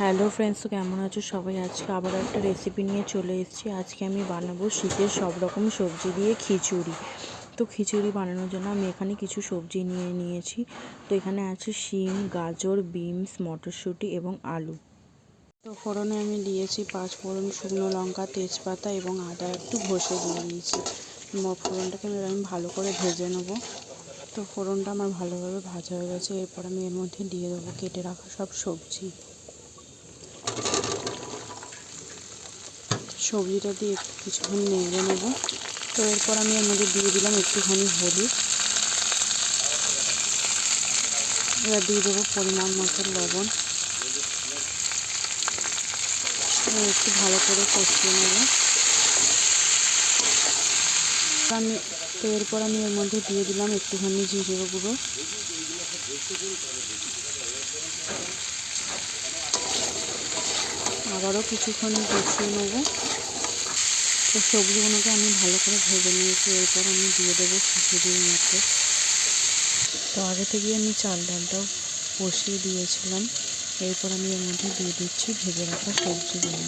Hello friends, তো কেমন আছো? সবাই আজকে আবার একটা রেসিপি নিয়ে চলে এসেছি। আজকে আমি বানাবো শীতের সব রকম সবজি দিয়ে খিচুড়ি। তো খিচুড়ি বানানোর জন্য আমি এখানে কিছু সবজি নিয়ে নিয়েছি। তো এখানে আছে শিম, গাজর, বিনস, মটরশুঁটি এবং আলু। তো ফোড়নে আমি দিয়েছি পাঁচ ফোড়ন শুকনো লঙ্কা, তেজপাতা এবং আদা একটু ঘষে দিয়ে দিয়েছি। ফোড়নটাকে এবার আমি ভালো করে ভেজে নেব। তো ফোড়নটা আমার ভালোভাবে ভাজা হয়ে গেছে। এরপর আমি এর মধ্যে দিয়ে দেবো কেটে রাখা সব সবজি। সবজিটা দিয়ে একটু কিছুক্ষণ নেড়ে নেব। তো এরপর আমি এর মধ্যে দিয়ে দিলাম একটুখানি হলুদ। এবার দিয়ে দেবো পরিমাণ মতো লবণ। একটু ভালো করে কষিয়ে নেব। আমি, তো এরপর আমি এর মধ্যে দিয়ে দিলাম একটুখানি জিরে গুঁড়ো। আবারও কিছুক্ষণ কষিয়ে নেব। তো সবজিগুলোকে আমি ভালো করে ভেজে নিয়েছি। এরপর আমি দিয়ে দেবো খিচুড়ির মতো। তো আগে থেকে আমি চাল ডালটাও বসিয়ে দিয়েছিলাম। এরপর আমি এর মধ্যে দিয়ে দিচ্ছি ভেজে রাখা সবজিগুলো।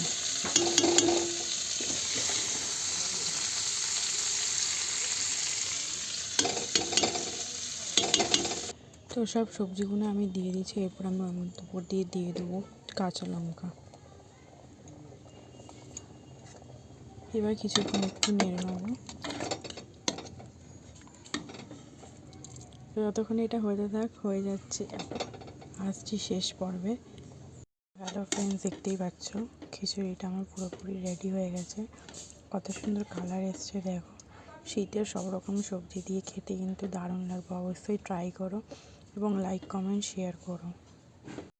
তো সব সবজিগুলো আমি দিয়ে দিচ্ছি। এরপর আমি ওর মধ্যে উপর দিয়ে দিয়ে দেবো কাঁচা লঙ্কা। এবার কিছুক্ষণ একটু নেড়ে যতক্ষণ এটা হতে থাক, হয়ে যাচ্ছে আসছি শেষ পর্বে। হ্যালো ফ্রেন্ডস দেখতেই পাচ্ছ, খিচুড়িটা আমার পুরোপুরি রেডি হয়ে গেছে। কত সুন্দর কালার এসছে, দেখো। শীতের সব রকম সবজি দিয়ে খেতে কিন্তু দারুণ লাগবে, অবশ্যই ট্রাই করো এবং লাইক কমেন্ট শেয়ার করো।